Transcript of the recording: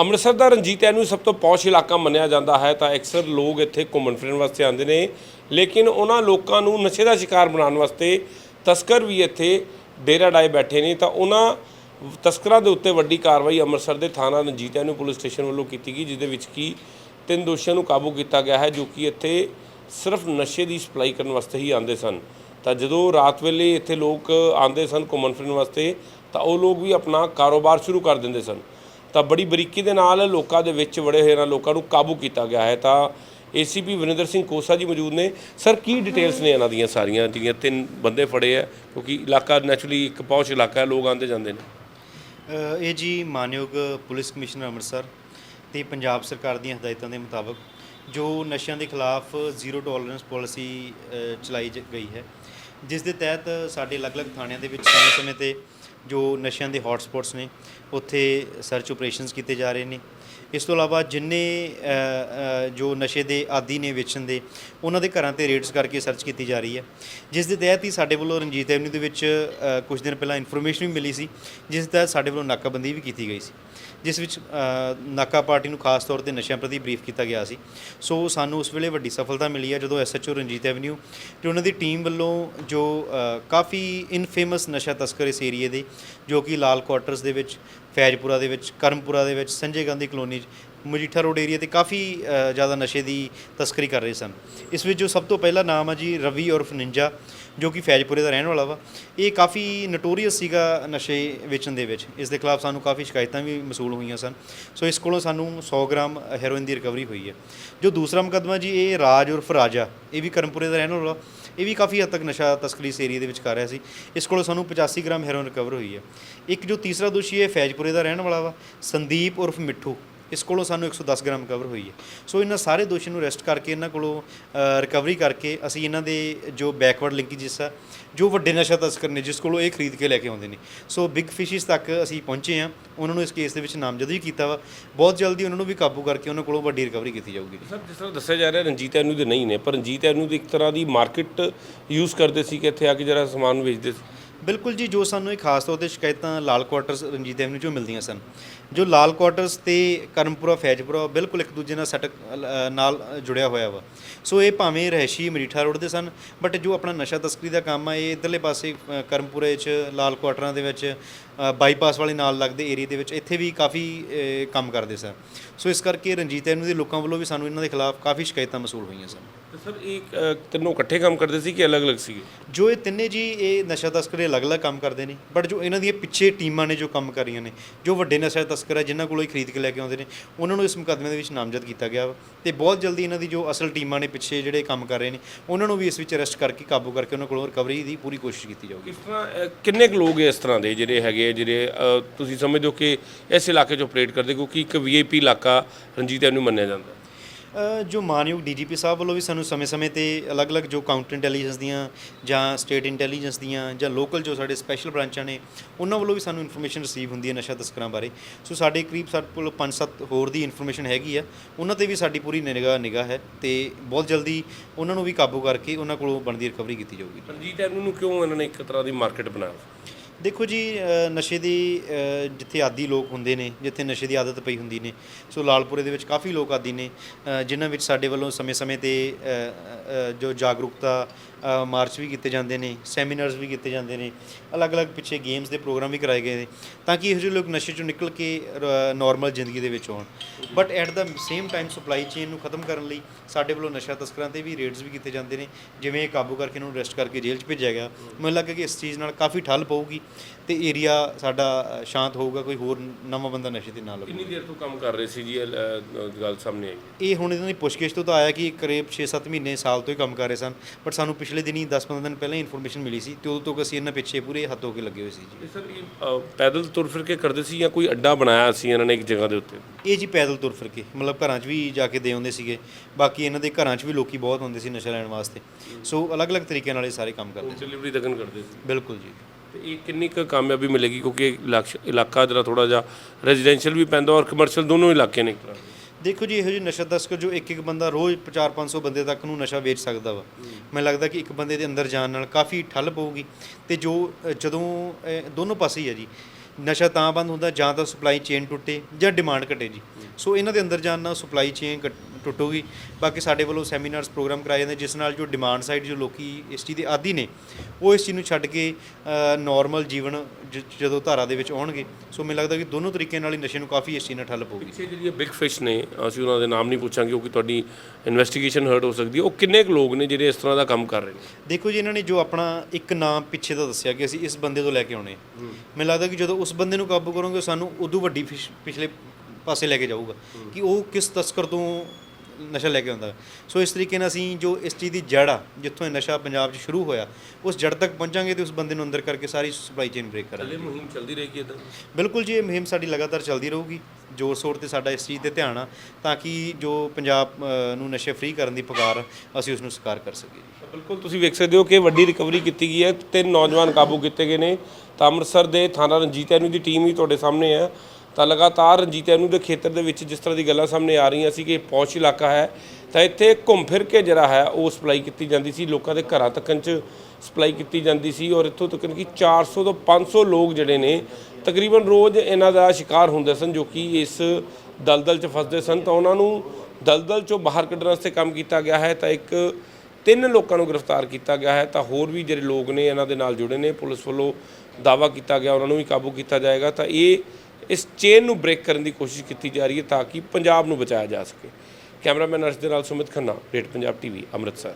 ਅੰਮ੍ਰਿਤਸਰ ਦਾ ਰਣਜੀਤ ਐਨੂ ਸਭ ਤੋਂ ਪੌਸ਼ ਇਲਾਕਾ ਮੰਨਿਆ ਜਾਂਦਾ ਹੈ, ਤਾਂ ਅਕਸਰ ਲੋਕ ਇੱਥੇ ਘੁੰਮਣ ਫਿਰਨ ਵਾਸਤੇ ਆਉਂਦੇ ਨੇ। ਲੇਕਿਨ ਉਹਨਾਂ ਲੋਕਾਂ ਨੂੰ ਨਸ਼ੇ ਦਾ ਸ਼ਿਕਾਰ ਬਣਾਉਣ ਵਾਸਤੇ ਤਸਕਰ ਵੀ ਇੱਥੇ ਡੇਰਾ ਡਾਏ ਬੈਠੇ ਨੇ। ਤਾਂ ਉਹਨਾਂ ਤਸਕਰਾਂ ਦੇ ਉੱਤੇ ਵੱਡੀ ਕਾਰਵਾਈ ਅੰਮ੍ਰਿਤਸਰ ਦੇ ਥਾਣਾ ਰਣਜੀਤ ਐਨੂ ਪੁਲਿਸ ਸਟੇਸ਼ਨ ਵੱਲੋਂ ਕੀਤੀ ਗਈ ਜਿਸ ਦੇ ਵਿੱਚ ਕੀ ਤਿੰਨ ਦੋਸ਼ੀਆਂ ਨੂੰ ਕਾਬੂ ਕੀਤਾ ਗਿਆ ਹੈ, ਜੋ ਕਿ ਇੱਥੇ ਸਿਰਫ ਨਸ਼ੇ ਦੀ ਸਪਲਾਈ ਕਰਨ ਵਾਸਤੇ ਹੀ ਆਉਂਦੇ ਸਨ। ਤਾਂ ਜਦੋਂ ਰਾਤ ਵੇਲੇ ਇੱਥੇ ਲੋਕ ਆਉਂਦੇ ਸਨ ਘੁੰਮਣ ਫਿਰਨ ਵਾਸਤੇ, ਤਾਂ ਉਹ ਲੋਕ ਵੀ ਆਪਣਾ ਕਾਰੋਬਾਰ ਸ਼ੁਰੂ ਕਰ ਦਿੰਦੇ ਸਨ। ਤਾਂ ਬੜੀ ਬਰੀਕੀ ਦੇ ਨਾਲ ਲੋਕਾਂ ਦੇ ਵਿੱਚ ਵੜੇ ਹੋਏ ਇਹਨਾਂ ਲੋਕਾਂ ਨੂੰ ਕਾਬੂ ਕੀਤਾ ਗਿਆ ਹੈ। ਤਾਂ ਏਸੀਪੀ ਵਿਨਿੰਦਰ ਸਿੰਘ ਕੋਸਾ ਜੀ ਮੌਜੂਦ ਨੇ। ਸਰ, ਕੀ ਡਿਟੇਲਸ ਨੇ ਇਹਨਾਂ ਦੀਆਂ ਸਾਰੀਆਂ, ਜਿਹੜੀਆਂ ਤਿੰਨ ਬੰਦੇ ਫੜੇ ਆ? ਕਿਉਂਕਿ ਇਲਾਕਾ ਨੈਚੁਰਲੀ ਇੱਕ ਪੌਸ਼ ਇਲਾਕਾ ਹੈ, ਲੋਕ ਆਉਂਦੇ ਜਾਂਦੇ ਨੇ। ਇਹ ਜੀ ਮਾਨਯੋਗ ਪੁਲਿਸ ਕਮਿਸ਼ਨਰ ਅੰਮ੍ਰਿਤਸਰ ਤੇ ਪੰਜਾਬ ਸਰਕਾਰ ਦੀਆਂ ਹਦਾਇਤਾਂ ਦੇ ਮੁਤਾਬਕ ਜੋ ਨਸ਼ਿਆਂ ਦੇ ਖਿਲਾਫ ਜ਼ੀਰੋ ਟੋਲਰੈਂਸ ਪਾਲਿਸੀ ਚਲਾਈ ਗਈ ਹੈ। ਜਿਸ ਦੇ ਤਹਿਤ ਸਾਡੇ ਅਲੱਗ-ਅਲੱਗ ਥਾਣਿਆਂ ਦੇ ਵਿੱਚ ਸਮੇਂ-ਸਮੇਂ ਤੇ ਜੋ ਨਸ਼ਿਆਂ ਦੇ ਹੌਟ ਨੇ ਉੱਥੇ ਸਰਚ ਆਪਰੇਸ਼ਨਸ ਕੀਤੇ ਜਾ ਰਹੇ ਨੇ। ਇਸ ਤੋਂ ਇਲਾਵਾ ਜਿੰਨੇ ਜੋ ਨਸ਼ੇ ਦੇ ਆਦੀ ਨੇ ਵੇਚਣ ਦੇ ਉਹਨਾਂ ਦੇ ਘਰਾਂ ਤੇ ਰੇਡਸ ਕਰਕੇ ਸਰਚ ਕੀਤੀ ਜਾ ਰਹੀ ਹੈ। ਜਿਸ ਦੇ ਤਹਿਤ ਹੀ ਸਾਡੇ ਵੱਲੋਂ ਰਣਜੀਤ ਐਵਨਿਊ ਦੇ ਵਿੱਚ ਅ, ਕੁਝ ਦਿਨ ਪਹਿਲਾਂ ਇਨਫੋਰਮੇਸ਼ਨ ਵੀ ਮਿਲੀ ਸੀ ਜਿਸ ਦੇ ਤਹਿਤ ਸਾਡੇ ਵੱਲੋਂ ਨਾਕਾਬੰਦੀ ਵੀ ਕੀਤੀ ਗਈ ਸੀ। ਜਿਸ ਵਿੱਚ ਨਾਕਾ ਪਾਰਟੀ ਨੂੰ ਖਾਸ ਤੌਰ ਤੇ ਨਸ਼ਿਆਂ ਪ੍ਰਤੀ ਬਰੀਫ ਕੀਤਾ ਗਿਆ ਸੀ। ਸੋ ਸਾਨੂੰ ਉਸ ਵੇਲੇ ਵੱਡੀ ਸਫਲਤਾ ਮਿਲੀ ਹੈ ਜਦੋਂ ਐਸਐਚਓ ਰਣਜੀਤ ਐਵਨਿਊ ਤੇ ਉਹਨਾਂ ਦੀ ਟੀਮ ਵੱਲੋਂ ਜੋ ਕਾਫੀ ਇਨਫੇਮਸ ਨਸ਼ਾ ਤਸਕਰ ਇਸ ਏਰੀਏ ਦੇ, ਜੋ ਕਿ ਲਾਲ ਕੁਆਟਰਸ ਦੇ ਵਿੱਚ, ਫੈਜ਼ਪੁਰਾ ਦੇ ਵਿੱਚ, ਕਰਮਪੁਰਾ ਦੇ ਵਿੱਚ, ਸੰਜੇ ਗਾਂਧੀ ਕਲੋਨੀ 'ਚ, ਮਜੀਠਾ ਰੋਡ ਏਰੀਆ ਤੇ ਕਾਫੀ ਜ਼ਿਆਦਾ ਨਸ਼ੇ ਦੀ ਤਸਕਰੀ ਕਰ ਰਹੇ ਸਨ। ਇਸ ਵਿੱਚ ਜੋ ਸਭ ਤੋਂ ਪਹਿਲਾ ਨਾਮ ਹੈ ਜੀ ਰਵੀ ਉਰਫ ਨਿੰਜਾ। ਜੋ ਕਿ ਫੈਜ਼ਪੁਰੇ ਦਾ ਰਹਿਣ ਵਾਲਾ ਵਾ, ਇਹ ਕਾਫੀ ਨਟੋਰੀਅਸ ਸੀਗਾ ਨਸ਼ੇ ਵੇਚਣ ਦੇ ਵਿੱਚ। ਇਸ ਦੇ ਖਿਲਾਫ ਸਾਨੂੰ ਕਾਫੀ ਸ਼ਿਕਾਇਤਾਂ ਵੀ ਮਸੂਲ ਹੋਈਆਂ ਸਨ। ਸੋ ਇਸ ਕੋਲੋਂ ਸਾਨੂੰ 100 ਗ੍ਰਾਮ ਹੈਰੋਇਨ ਦੀ ਰਿਕਵਰੀ ਹੋਈ ਹੈ। ਜੋ ਦੂਸਰਾ ਮੁਕੱਦਮਾ ਜੀ, ਇਹ ਰਾਜ ਉਰਫ ਰਾਜਾ, ਇਹ ਵੀ ਕਰਮਪੁਰੇ ਦਾ ਰਹਿਣ ਵਾਲਾ, ਇਹ ਵੀ ਕਾਫੀ ਹੱਦ ਤੱਕ ਨਸ਼ਾ ਤਸਕਰੀ ਇਸ ਏਰੀਏ ਦੇ ਵਿੱਚ ਕਰ ਰਿਹਾ ਸੀ। ਇਸ ਕੋਲੋਂ ਸਾਨੂੰ 85 ਗ੍ਰਾਮ ਹੈਰੋਇਨ ਰਿਕਵਰ ਹੋਈ ਹੈ। ਇੱਕ ਜੋ ਤੀਸਰਾ ਦੋਸ਼ੀ ਹੈ ਫੈਜ਼ਪੁਰੇ ਦਾ ਰਹਿਣ ਵਾਲਾ ਵਾ, ਸੰਦੀਪ ਉਰਫ ਮਿੱਠੂ। ਇਸ ਕੋਲੋਂ ਸਾਨੂੰ 110 ਗ੍ਰਾਮ ਕਵਰ ਹੋਈ ਹੈ। ਸੋ ਇਹਨਾਂ ਸਾਰੇ ਦੋਸ਼ੀਆਂ ਨੂੰ ਅਰੈਸਟ ਕਰਕੇ, ਇਹਨਾਂ ਕੋਲੋਂ ਰਿਕਵਰੀ ਕਰਕੇ ਅਸੀਂ ਇਹਨਾਂ ਦੇ ਜੋ ਬੈਕਵਰਡ ਲਿੰਕੇਜਸ ਆ, ਜੋ ਵੱਡੇ ਨਸ਼ਾ ਤਸਕਰ ਨੇ, ਜਿਸ ਕੋਲੋਂ ਇਹ ਖਰੀਦ ਕੇ ਲੈ ਕੇ ਆਉਂਦੇ ਨੇ। ਸੋ ਬਿਗ ਫਿਸ਼ਿਸ ਤੱਕ ਅਸੀਂ ਪਹੁੰਚੇ ਆ ਉਹਨਾਂ ਨੂੰ ਇਸ ਕੇਸ ਦੇ ਵਿੱਚ ਨਾਮਜ਼ਦ ਵੀ ਕੀਤਾ ਵਾ। ਬਹੁਤ ਜਲਦੀ ਉਹਨਾਂ ਨੂੰ ਵੀ ਕਾਬੂ ਕਰਕੇ ਉਹਨਾਂ ਕੋਲੋਂ ਵੱਡੀ ਰਿਕਵਰੀ ਕੀਤੀ ਜਾਊਗੀ। ਸਰ, ਜਿਸ ਤਰ੍ਹਾਂ ਦੱਸਿਆ ਜਾ ਰਿਹਾ, ਰਣਜੀਤ ਐਨੂ ਦੇ ਨਹੀਂ ਨੇ, ਪਰ ਰਣਜੀਤ ਐਨੂ ਦੀ ਇੱਕ ਤਰ੍ਹਾਂ ਦੀ ਮਾਰਕੀਟ ਯੂਜ਼ ਕਰਦੇ ਸੀ ਕਿ ਇੱਥੇ ਆ ਕੇ ਜਿਹੜਾ ਸਮਾਨ ਵੇਚਦੇ ਸੀ। ਬਿਲਕੁਲ ਜੀ, ਜੋ ਸਾਨੂੰ ਇਹ ਖਾਸ ਤੌਰ ਤੇ ਸ਼ਿਕਾਇਤਾਂ ਲਾਲ ਕੁਆਟਰਸ ਰਣਜੀਤ ਐਵਨਿਊ ਚੋਂ ਮਿਲਦੀਆਂ ਸਨ। ਜੋ ਲਾਲ ਕੁਆਟਰਸ ਤੇ ਕਰਮਪੁਰਾ, ਫੈਜ਼ਪੁਰਾ ਬਿਲਕੁਲ ਇੱਕ ਦੂਜੇ ਨਾਲ ਸਟਕ ਨਾਲ ਜੁੜਿਆ ਹੋਇਆ ਵਾ। ਸੋ ਇਹ ਭਾਵੇਂ ਰਹਿਸ਼ੀ ਮਰੀਠਾ ਰੋਡ ਦੇ ਸਨ, ਬਟ ਜੋ ਆਪਣਾ ਨਸ਼ਾ ਤਸਕਰੀ ਦਾ ਕੰਮ ਆ, ਇਹ ਇਧਰਲੇ ਪਾਸੇ ਕਰਮਪੁਰੇ 'ਚ, ਲਾਲ ਕੁਆਟਰਾਂ ਦੇ ਵਿੱਚ ਬਾਈਪਾਸ ਵਾਲੇ ਨਾਲ ਲੱਗਦੇ ਏਰੀਆ ਦੇ ਵਿੱਚ ਇੱਥੇ ਵੀ ਕਾਫੀ ਕੰਮ ਕਰਦੇ ਸਨ ਸੋ ਇਸ ਕਰਕੇ ਰਣਜੀਤ ਐਵਨਿਊ ਦੇ ਲੋਕਾਂ ਵੱਲੋਂ ਵੀ ਸਾਨੂੰ ਇਹਨਾਂ ਦੇ ਖਿਲਾਫ ਕਾਫੀ ਸ਼ਿਕਾਇਤਾਂ ਮਸੂਲ ਹੋਈਆਂ ਸਨ ਤੇ ਸਰ ਇਹ ਤਿੰਨੋਂ ਇਕੱਠੇ ਕੰਮ ਕਰਦੇ ਸੀ ਕਿ ਅਲੱਗ-ਅਲੱਗ ਸੀਗੇ? ਜੋ ਇਹ ਤਿੰਨੇ ਜੀ ਇਹ ਨਸ਼ਾ ਤਸਕਰ ਅਲੱਗ-ਅਲੱਗ ਕੰਮ ਕਰਦੇ ਨੇ ਬਟ ਜੋ ਇਹਨਾਂ ਦੀਆਂ ਪਿੱਛੇ ਟੀਮਾਂ ਨੇ ਜੋ ਕੰਮ ਕਰ ਰਹੀਆਂ ਨੇ ਜੋ ਵੱਡੇ ਨਸ਼ਾ ਤਸਕਰ ਹੈ ਜਿਨ੍ਹਾਂ ਕੋਲੋਂ ਇਹ ਖਰੀਦ ਕੇ ਲੈ ਕੇ ਆਉਂਦੇ ਨੇ ਉਹਨਾਂ ਨੂੰ ਇਸ ਮੁਕੱਦਮੇ ਦੇ ਵਿੱਚ ਨਾਮਜ਼ਦ ਕੀਤਾ ਗਿਆ ਤੇ ਬਹੁਤ ਜਲਦੀ ਇਹਨਾਂ ਦੀ ਜੋ ਅਸਲ ਟੀਮਾਂ ਨੇ ਪਿੱਛੇ ਜਿਹੜੇ ਕੰਮ ਕਰ ਰਹੇ ਨੇ ਉਹਨਾਂ ਨੂੰ ਵੀ ਇਸ ਵਿੱਚ ਅਰੈਸਟ ਕਰਕੇ ਕਾਬੂ ਕਰਕੇ ਉਹਨਾਂ ਕੋਲੋਂ ਰਿਕਵਰੀ ਦੀ ਪੂਰੀ ਕੋਸ਼ਿਸ਼ ਕੀਤੀ ਜਾਊਗੀ। ਤਰ੍ਹਾਂ ਕਿੰਨੇ ਕੁ ਲੋਕ ਇਸ ਤਰ੍ਹਾਂ ਦੇ ਜਿਹੜੇ ਹੈਗੇ ਆ, ਜਿਹੜੇ ਅ, ਤੁਸੀਂ ਸਮਝਦੇ ਹੋ ਕਿ ਇਸ ਇਲਾਕੇ 'ਚ ਆਪਰੇਟ ਕਰਦੇ ਕਿਉਂਕਿ ਇੱਕ ਵੀਆਈਪੀ ਇਲਾਕਾ ਰਣਜੀਤ ਐਨੂ ਮੰਨਿਆ ਜਾਂਦਾ ਅ, ਜੋ ਮਾਨਯੋਗ ਡੀਜੀਪੀ ਸਾਹਿਬ ਵੱਲੋਂ ਵੀ ਸਾਨੂੰ ਸਮੇਂ-ਸਮੇਂ ਤੇ ਅਲੱਗ-ਅਲੱਗ ਜੋ ਕਾਊਂਟਰ ਇੰਟੈਲੀਜੈਂਸ ਦੀਆਂ ਜਾਂ ਸਟੇਟ ਇੰਟੈਲੀਜੈਂਸ ਦੀਆਂ ਜਾਂ ਲੋਕਲ ਜੋ ਸਾਡੇ ਸਪੈਸ਼ਲ ਬ੍ਰਾਂਚਾਂ ਨੇ ਉਹਨਾਂ ਵੱਲੋਂ ਵੀ ਸਾਨੂੰ ਇਨਫੋਰਮੇਸ਼ਨ ਰਿਸੀਵ ਹੁੰਦੀ ਹੈ ਨਸ਼ਾ ਤਸਕਰਾਂ ਬਾਰੇ। ਸੋ ਸਾਡੇ ਕਰੀਬ ਸਾਡੇ ਕੋਲ 5-7 ਹੋਰ ਦੀ ਇਨਫੋਰਮੇਸ਼ਨ ਹੈਗੀ ਆ ਉਹਨਾਂ ਤੇ ਵੀ ਸਾਡੀ ਪੂਰੀ ਨਿਗਾਹ ਨਿਗਾਹ ਹੈ ਤੇ ਬਹੁਤ ਜਲਦੀ ਉਹਨਾਂ ਨੂੰ ਵੀ ਕਾਬੂ ਕਰਕੇ ਉਹਨਾਂ ਕੋਲੋਂ ਬਣਦੀ ਰਿਕਵਰੀ ਕੀਤੀ ਜਾਊਗੀ। ਰਣਜੀਤ ਐਨੂ ਨੂੰ ਕਿਉਂ ਇਹਨਾਂ ਨੇ ਇੱਕ ਤਰ੍ਹਾਂ ਦੀ ਮਾਰਕੀਟ ਬਣਾਇਆ? ਦੇਖੋ ਜੀ ਨਸ਼ੇ ਦੀ ਜਿੱਥੇ ਆਦੀ ਲੋਕ ਹੁੰਦੇ ਨੇ, ਜਿੱਥੇ ਨਸ਼ੇ ਦੀ ਆਦਤ ਪਈ ਹੁੰਦੀ ਨੇ, ਸੋ ਲਾਲਪੁਰੇ ਦੇ ਵਿੱਚ ਕਾਫੀ ਲੋਕ ਆਦੀ ਨੇ ਜਿਨ੍ਹਾਂ ਵਿੱਚ ਸਾਡੇ ਵੱਲੋਂ ਸਮੇਂ-ਸਮੇਂ ਤੇ ਜੋ ਜਾਗਰੂਕਤਾ ਮਾਰਚ ਵੀ ਕੀਤੇ ਜਾਂਦੇ ਨੇ, ਸੈਮੀਨਾਰਸ ਵੀ ਕੀਤੇ ਜਾਂਦੇ ਨੇ, ਅਲੱਗ-ਅਲੱਗ ਪਿੱਛੇ ਗੇਮਸ ਦੇ ਪ੍ਰੋਗਰਾਮ ਵੀ ਕਰਾਏ ਗਏ ਨੇ, ਤਾਂ ਕਿ ਇਹੋ ਜਿਹੇ ਲੋਕ ਨਸ਼ੇ ਚੋਂ ਨਿਕਲ ਕੇ ਨਾਰਮਲ ਜ਼ਿੰਦਗੀ ਦੇ ਵਿੱਚ ਆਉਣ। But at the same time supply chain ਨੂੰ ਖਤਮ ਕਰਨ ਲਈ ਸਾਡੇ ਵੱਲੋਂ ਨਸ਼ਾ ਤਸਕਰਾਂ ਤੇ ਵੀ ਰੇਡਸ ਵੀ ਕੀਤੇ ਜਾਂਦੇ ਨੇ, ਜਿਵੇਂ ਇਹ ਕਾਬੂ ਕਰਕੇ ਇਹਨੂੰ ਨੂੰ ਅਰੈਸਟ ਕਰਕੇ ਜੇਲ੍ਹ 'ਚ ਭੇਜਿਆ ਗਿਆ। ਮੈਨੂੰ ਲੱਗਾ ਕਿ ਇਸ ਚੀਜ਼ ਨਾਲ ਕਾਫੀ ਠੱਲ ਪਊਗੀ। ਤੇ ਏਰੀਆ ਸਾਡਾ ਸ਼ਾਂਤ ਹੋਊਗਾ ਕੋਈ ਹੋਰ ਨਵਾਂ ਬੰਦਾ ਨਸ਼ੇ ਤੇ ਨਾ ਲੱਗੂ ਕਿੰਨੀ ਦੇਰ ਤੋਂ ਕੰਮ ਕਰ ਰਹੇ ਸੀ ਜੀ ਇਹ ਅ, ਗੱਲ ਸਾਹਮਣੇ ਆਈ? ਇਹ ਹੁਣ ਇਹਨਾਂ ਦੀ ਪੁੱਛਗਿੱਛ ਤੋਂ ਤਾਂ ਆਇਆ ਕਿ ਕਰੀਬ 6-7 ਮਹੀਨੇ ਸਾਲ ਤੋਂ ਹੀ ਕੰਮ ਕਰ ਰਹੇ ਸਨ। ਬਟ ਸਾਨੂੰ ਪਿਛਲੇ ਦਿਨੀ 10-15 ਦਿਨ ਪਹਿਲਾਂ ਇਨਫੋਰਮੇਸ਼ਨ ਮਿਲੀ ਸੀ ਤੇ ਉਦੋਂ ਤੋਂ ਅਸੀਂ ਇਹਨਾਂ ਪਿੱਛੇ ਪੂਰੇ ਹੱਥ ਹੋ ਕੇ ਲੱਗੇ ਹੋਏ ਸੀ ਜੀ। ਇਹ ਸਰ ਇਹ ਅ, ਪੈਦਲ ਤੁਰ ਫਿਰ ਕੇ ਕਰਦੇ ਸੀ ਜਾਂ ਕੋਈ ਅੱਡਾ ਬਣਾਇਆ ਸੀ ਇਹਨਾਂ ਨੇ ਇੱਕ ਜਗ੍ਹਾ ਦੇ ਉੱਤੇ? ਇਹ ਜੀ ਪੈਦਲ ਤੁਰ ਫਿਰ ਕੇ ਮਤਲਬ ਘਰਾਂ 'ਚ ਵੀ ਜਾ ਕੇ ਦੇ ਆਉਂਦੇ ਸੀਗੇ। ਬਾਕੀ ਇਹਨਾਂ ਦੇ ਘਰਾਂ 'ਚ ਵੀ ਲੋਕੀ ਬਹੁਤ ਹੁੰਦੇ ਸੀ ਨਸ਼ਾ ਲੈਣ ਵਾਸਤੇ। ਸੋ ਅਲੱਗ-ਅਲੱਗ ਤਰੀਕਿਆਂ ਨਾਲ ਇਹ ਸਾਰੇ ਕੰਮ ਕਰਦੇ ਸੀ। ਡਿਲੀਵਰੀ ਤੱਕਨ ਕਰਦੇ ਸੀ। ਬਿਲਕੁਲ ਜੀ। ਤੇ ਇਹ ਕਿੰਨੀ ਕੁ ਕਾਮਯਾਬੀ ਮਿਲੇਗੀ? ਕਿਉਂਕਿ ਇਲਾਕ- ਇਲਾਕਾ ਜਿਹੜਾ ਥੋੜਾ ਜਿਹਾ ਰੈਜ਼ੀਡੈਂਸ਼ੀਅਲ ਵੀ ਪੈਂਦਾ ਔਰ ਕਮਰਸ਼ੀਅਲ ਦੋਨੋਂ ਇਲਾਕੇ ਨੇ। ਇੱਕ ਤਰ੍ਹਾਂ ਦੇ। ਦੇਖੋ ਜੀ ਇਹੋ ਜਿਹੇ ਨਸ਼ਾ ਤਸਕਰ ਜੋ ਇੱਕ ਇੱਕ ਬੰਦਾ ਰੋਜ਼ 4-500 ਬੰਦੇ ਤੱਕ ਨੂੰ ਨਸ਼ਾ ਵੇਚ ਸਕਦਾ ਵਾ। ਮੈਨੂੰ ਲੱਗਦਾ ਕਿ ਇੱਕ ਬੰਦੇ ਦੇ ਅੰਦਰ ਜਾਣ ਨਾਲ ਕਾਫੀ ਠੱਲ ਪਊਗੀ। ਤੇ ਜੋ ਅ, ਜਦੋਂ ਅ, ਦੋਨੋਂ ਪਾਸੇ ਹੀ ਹੈ ਜੀ। ਨਸ਼ਾ ਤਾਂ ਬੰਦ ਹੁੰਦਾ ਜਾਂ ਤਾਂ ਸਪਲਾਈ ਚੇਨ ਟੁੱਟੇ ਜਾਂ ਡਿਮਾਂਡ ਘਟੇ ਜੀ। ਸੋ ਇਹਨਾਂ ਦੇ ਅੰਦਰ ਜਾਣ ਨਾਲ ਸਪਲਾਈ ਚੇਨ ਟੁੱਟੂਗੀ। ਬਾਕੀ ਸਾਡੇ ਵੱਲੋਂ ਸੈਮੀਨਾਰਸ ਪ੍ਰੋਗਰਾਮ ਕਰਾਏ ਜਾਂਦੇ ਜਿਸ ਨਾਲ ਜੋ ਡਿਮਾਂਡ ਸਾਈਡ ਜੋ ਲੋਕੀ ਇਸ ਚੀਜ਼ ਦੇ ਆਦੀ ਨੇ ਉਹ ਇਸ ਚੀਜ਼ ਨੂੰ ਛੱਡ ਕੇ ਨਾਰਮਲ ਜੀਵਨ ਜਦੋਂ ਧਾਰਾ ਦੇ ਵਿੱਚ ਆਉਣਗੇ। ਸੋ ਮੈਨੂੰ ਲੱਗਦਾ ਕਿ ਦੋਨੋਂ ਤਰੀਕੇ ਨਾਲ ਹੀ ਨਸ਼ੇ ਨੂੰ ਕਾਫੀ ਇਸ ਚੀਜ਼ ਨਾਲ ਠੱਲ ਪਊਗੀ। ਪਿੱਛੇ ਜਿਹੜੀਆਂ ਬਿਗ ਫਿਸ਼ ਨੇ ਅਸੀਂ ਉਹਨਾਂ ਦੇ ਨਾਮ ਨਹੀਂ ਪੁੱਛਾਂਗੇ ਕਿਉਂਕਿ ਤੁਹਾਡੀ ਇਨਵੈਸਟੀਗੇਸ਼ਨ ਹਰਟ ਹੋ ਸਕਦੀ ਹੈ। ਉਹ ਕਿੰਨੇ ਕੁ ਲੋਕ ਨੇ ਜਿਹੜੇ ਇਸ ਤਰ੍ਹਾਂ ਦਾ ਕੰਮ ਕਰ ਰਹੇ ਨੇ? ਦੇਖੋ ਜੀ ਇਹਨਾਂ ਨੇ ਜੋ ਆਪਣਾ ਇੱਕ ਨਾਮ ਪਿੱਛੇ ਦਾ ਦੱਸਿਆ ਕਿ ਅਸੀਂ ਇਸ ਬੰਦੇ ਤੋਂ ਲੈ ਕੇ ਆਉਣੇ। ਮੈਨੂੰ ਲੱਗਦਾ ਕਿ ਜਦੋਂ ਉਸ ਬੰਦੇ ਨੂੰ ਕਾਬੂ ਕਰੋਗੇ ਸਾਨੂੰ ਉਦੋਂ ਵੱਡੀ ਫਿਸ਼ ਪਿਛਲੇ ਪਾਸੇ ਲੈ ਕੇ ਜਾਊਗਾ। ਕਿ ਉਹ ਕਿਸ ਤਸਕਰ ਤੋਂ ਨਸ਼ਾ ਲੈ ਕੇ ਆਉਂਦਾ। ਸੋ ਇਸ ਤਰੀਕੇ ਨਾਲ ਅਸੀਂ ਜੋ ਇਸ ਚੀਜ਼ ਦੀ ਜੜ ਆ ਜਿੱਥੋਂ ਇਹ ਨਸ਼ਾ ਪੰਜਾਬ 'ਚ ਸ਼ੁਰੂ ਹੋਇਆ ਉਸ ਜੜ ਤੱਕ ਪਹੁੰਚਾਂਗੇ ਤੇ ਉਸ ਬੰਦੇ ਨੂੰ ਅੰਦਰ ਕਰਕੇ ਸਾਰੀ ਸਪਲਾਈ ਚੇਨ ਬ੍ਰੇਕ ਕਰਾਂਗੇ। ਹਲੇ ਮੁਹਿੰਮ ਚੱਲਦੀ ਰਹੇਗੀ ਇਦਾਂ? ਬਿਲਕੁਲ ਜੀ ਇਹ ਮੁਹਿੰਮ ਸਾਡੀ ਲਗਾਤਾਰ ਚੱਲਦੀ ਰਹੂਗੀ। ਜ਼ੋਰ ਸ਼ੋਰ ਤੇ ਸਾਡਾ ਇਸ ਚੀਜ਼ ਤੇ ਧਿਆਨ ਆ ਤਾਂ ਕਿ ਜੋ ਪੰਜਾਬ ਅ, ਨੂੰ ਨਸ਼ੇ ਫ੍ਰੀ ਕਰਨ ਦੀ ਪੁਕਾਰ ਅਸੀਂ ਉਸ ਨੂੰ ਸਾਕਾਰ ਕਰ ਸਕੀਏ। ਬਿਲਕੁਲ ਤੁਸੀਂ ਵੇਖ ਸਕਦੇ ਹੋ ਕਿ ਵੱਡੀ ਰਿਕਵਰੀ ਕੀਤੀ ਗਈ ਹੈ ਤਿੰਨ ਨੌਜਵਾਨ ਕਾਬੂ ਕੀਤੇ ਗਏ ਨੇ। ਤਾਂ ਅੰਮ੍ਰਿਤਸਰ ਦੇ ਥਾਣਾ ਰਣਜੀਤ ਐਵਨਿਊ ਦੀ ਟੀਮ ਹੀ ਤੁਹਾਡੇ ਸਾਹਮਣੇ ਹੈ। ਤਾਂ ਲਗਾਤਾਰ ਰਣਜੀਤ ਐਨੂ ਦੇ ਖੇਤਰ ਦੇ ਵਿੱਚ ਜਿਸ ਤਰ੍ਹਾਂ ਦੀ ਗੱਲਾਂ ਸਾਹਮਣੇ ਆ ਰਹੀਆਂ ਸੀ ਕਿ ਇਹ ਪੌਸ਼ ਇਲਾਕਾ ਹੈ, ਤਾਂ ਇੱਥੇ ਘੁੰਮ ਫਿਰ ਕੇ ਜਿਹੜਾ ਹੈ, ਉਹ ਸਪਲਾਈ ਕੀਤੀ ਜਾਂਦੀ ਸੀ। ਲੋਕਾਂ ਦੇ ਘਰਾਂ ਤੱਕਨ ਚ ਸਪਲਾਈ ਕੀਤੀ ਜਾਂਦੀ ਸੀ ਔਰ ਇੱਥੋਂ ਤੱਕ ਕਿ 400 ਤੋਂ 500 ਲੋਕ ਜਿਹੜੇ ਨੇ, ਤਕਰੀਬਨ ਰੋਜ਼ ਇਹਨਾਂ ਦਾ ਸ਼ਿਕਾਰ ਹੁੰਦੇ ਸਨ, ਜੋ ਕਿ ਇਸ ਦਲਦਲ 'ਚ ਫਸਦੇ ਸਨ। ਤਾਂ ਉਹਨਾਂ ਨੂੰ ਦਲਦਲ 'ਚੋਂ ਬਾਹਰ ਕੱਢਣ ਵਾਸਤੇ ਕੰਮ ਕੀਤਾ ਗਿਆ ਹੈ। ਤਾਂ ਇੱਕ ਤਿੰਨ ਲੋਕਾਂ ਨੂੰ ਗ੍ਰਿਫਤਾਰ ਕੀਤਾ ਗਿਆ ਹੈ, ਤਾਂ ਹੋਰ ਵੀ ਜਿਹੜੇ ਲੋਕ ਨੇ ਇਹਨਾਂ ਦੇ ਨਾਲ ਜੁੜੇ ਨੇ, ਪੁਲਿਸ ਵੱਲੋਂ ਦਾਵਾ ਕੀਤਾ ਗਿਆ, ਉਹਨਾਂ ਨੂੰ ਵੀ ਕਾਬੂ ਕੀਤਾ ਜਾਏਗਾ, ਤਾਂ ਇਹ, ਇਸ ਚੇਨ ਨੂੰ ਬ੍ਰੇਕ ਕਰਨ ਦੀ ਕੋਸ਼ਿਸ਼ ਕੀਤੀ ਜਾ ਰਹੀ ਹੈ ਤਾਂ ਕਿ ਪੰਜਾਬ ਨੂੰ ਬਚਾਇਆ ਜਾ ਸਕੇ। ਕੈਮਰਾਮੈਨ ਅਰਸ਼ ਦੇ ਨਾਲ ਸੁਮਿਤ ਖੰਨਾ ਰੇਟ ਪੰਜਾਬ ਟੀਵੀ ਅੰਮ੍ਰਿਤਸਰ।